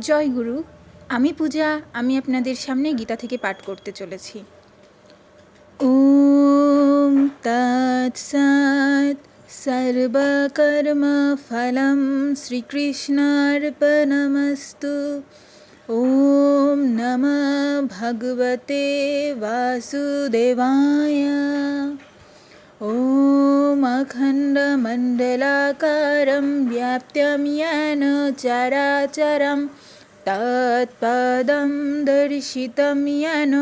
জয় গুরু, আমি পূজা, আমি আপনাদের সামনে গীতা থেকে পাঠ করতে চলেছি। ওম তৎসৎ সর্বকর্ম ফলম শ্রীকৃষ্ণার্পণমস্তু। ওম নম ভগবতে বাসুদেবায়। ॐ अखण्डमण्डलाकारं व्याप्तं येन चराचरं तत्पदं दर्शितं येन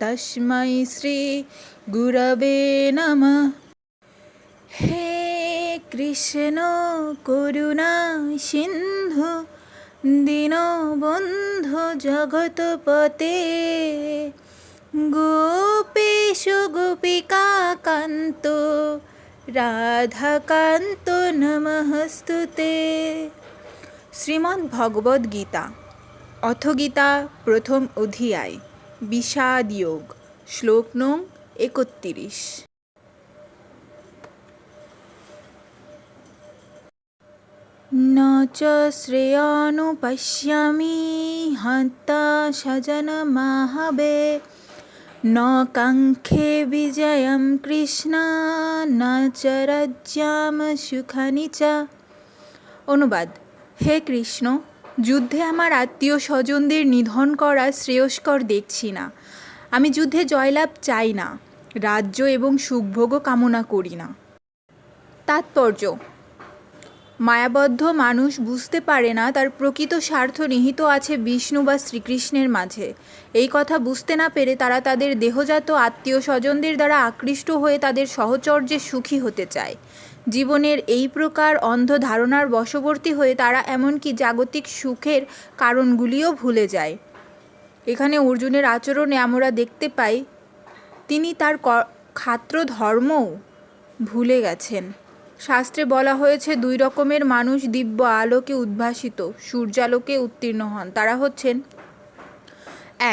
तस्मै श्रीगुरवे नमः হে কৃষ্ণ করুণা সিন্ধু দীনবন্ধু জগৎপতে গোপেশ গোপিকা কান্ত রাধাকান্ত নমস্তুতে শ্রীমদ্ ভগবদ্ গীতা অথ গীতা প্রথম অধ্যায় বিষাদ যোগ শ্লোক নং একত্রিশ न च श्रेयानुपश्यामि हन्ता सजनमाहवे न काङ्क्षे विजयं কৃষ্ণ ন চ রাজ্যাম সুখানি চ অনুবাদ হে কৃষ্ণ যুদ্ধে আমার আত্মীয় স্বজনদের নিধন করা শ্রেয়স্কর দেখছি না আমি যুদ্ধে জয়লাভ চাই না রাজ্য এবং সুখভোগও কামনা করি না তাৎপর্য মায়াবদ্ধ মানুষ বুঝতে পারে না তার প্রকৃত স্বার্থ নিহিত আছে বিষ্ণু বা শ্রীকৃষ্ণের মাঝে। এই কথা বুঝতে না পেরে তারা তাদের দেহজাত আত্মীয় স্বজনদের দ্বারা আকৃষ্ট হয়ে তাদের সহচর্যে সুখী হতে চায়। জীবনের এই প্রকার অন্ধ ধারণার বশবর্তী হয়ে তারা এমনকি জাগতিক সুখের কারণগুলিও ভুলে যায়। এখানে অর্জুনের আচরণে আমরা দেখতে পাই, তিনি তার খাত্র ধর্মও ভুলে গেছেন। শাস্ত্রে বলা হয়েছে, দুই রকমের মানুষ দিব্য আলোকে উদ্ভাসিত, সূর্যালোকে উত্তীর্ণ হন। তারা হচ্ছেন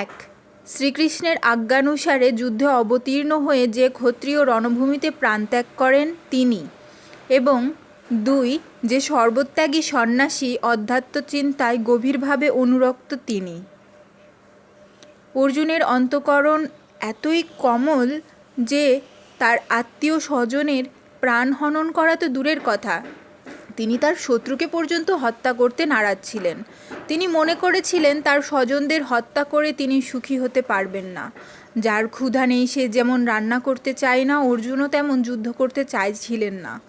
এক, শ্রীকৃষ্ণের আজ্ঞানুসারে যুদ্ধে অবতীর্ণ হয়ে যে ক্ষত্রিয় রণভূমিতে প্রাণত্যাগ করেন তিনি এবং দুই, যে সর্বত্যাগী সন্ন্যাসী অধ্যাত্ম চিন্তায় গভীরভাবে অনুরক্ত তিনি। অর্জুনের অন্তকরণ এতই কমল যে তার আত্মীয় স্বজনের প্রাণ হনন করা তো দূরের কথা। তিনি তার শত্রুকে পর্যন্ত হত্যা করতে নারাজ ছিলেন। তিনি মনে করেছিলেন তার স্বজনদের হত্যা করে তিনি সুখী হতে পারবেন না। যার ক্ষুধা নেই সে যেমন রান্না করতে চায় না, অর্জুনও তেমন যুদ্ধ করতে চাইছিলেন না।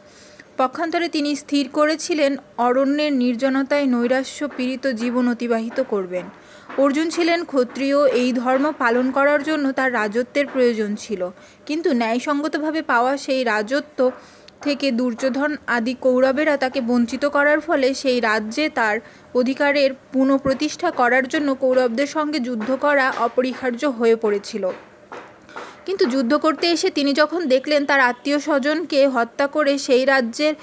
পক্ষান্তরে তিনি স্থির করেছিলেন, অরণ্যের নির্জনতায় নৈরাশ্য পীড়িত জীবন অতিবাহিত করবেন। অর্জুন ছিলেন ক্ষত্রিয়, এই ধর্ম পালন করার জন্য তার রাজত্বের প্রয়োজন ছিল। কিন্তু ন্যায়সঙ্গতভাবে পাওয়া সেই রাজত্ব থেকে দুর্যোধন আদি কৌরবেরা তাকে বঞ্চিত করার ফলে সেই রাজ্যে তার অধিকারের পুনঃপ্রতিষ্ঠা করার জন্য কৌরবদের সঙ্গে যুদ্ধ করা অপরিহার্য হয়ে পড়েছিল। কিন্তু যুদ্ধ করতে এসে তিনি যখন দেখলেন তার আত্মীয় স্বজনকে হত্যা করে সেই রাজ্যের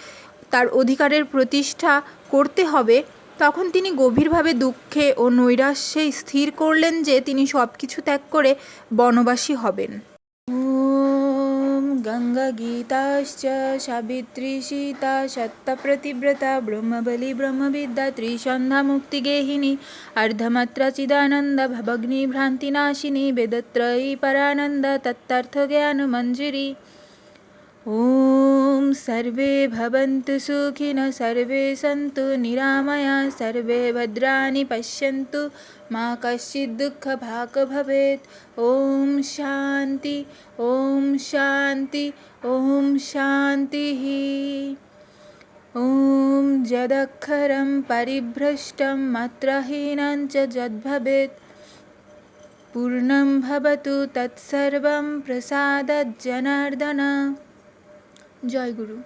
তার অধিকারের প্রতিষ্ঠা করতে হবে তখন তিনি গভীরভাবে দুঃখে ও নৈরাশ্যে স্থির করলেন যে তিনি সব কিছু ত্যাগ করে বনবাসী হবেন। গঙ্গা গীতাশ্চ সাবিত্রী সীতা সত্যপ্রতিব্রতা ব্রহ্মবলি ব্রহ্মবিদ্যা ত্রিসন্ধ্যা মুক্তিগেহিনী অর্ধমাত্রা চিদানন্দ ভবগ্নি ভ্রান্তিনাশিনী বেদত্রয়ী পরানন্দ তত্তার্থ জ্ঞান মঞ্জুরী। ॐ सर्वे भवन्तु सुखिनः सर्वे सन्तु निरामया सर्वे भद्राणि पश्यन्तु। मा कश्चित् दुःखभाक् भवेत्। ॐ शान्ति ॐ शान्ति ॐ शान्तिः। ॐ जदक्षरं परिभ्रष्टं मात्रहीनं च यद्भवेत् पूर्णं भवतु तत्सर्वं प्रसादज्जनार्दन। জয় গুরু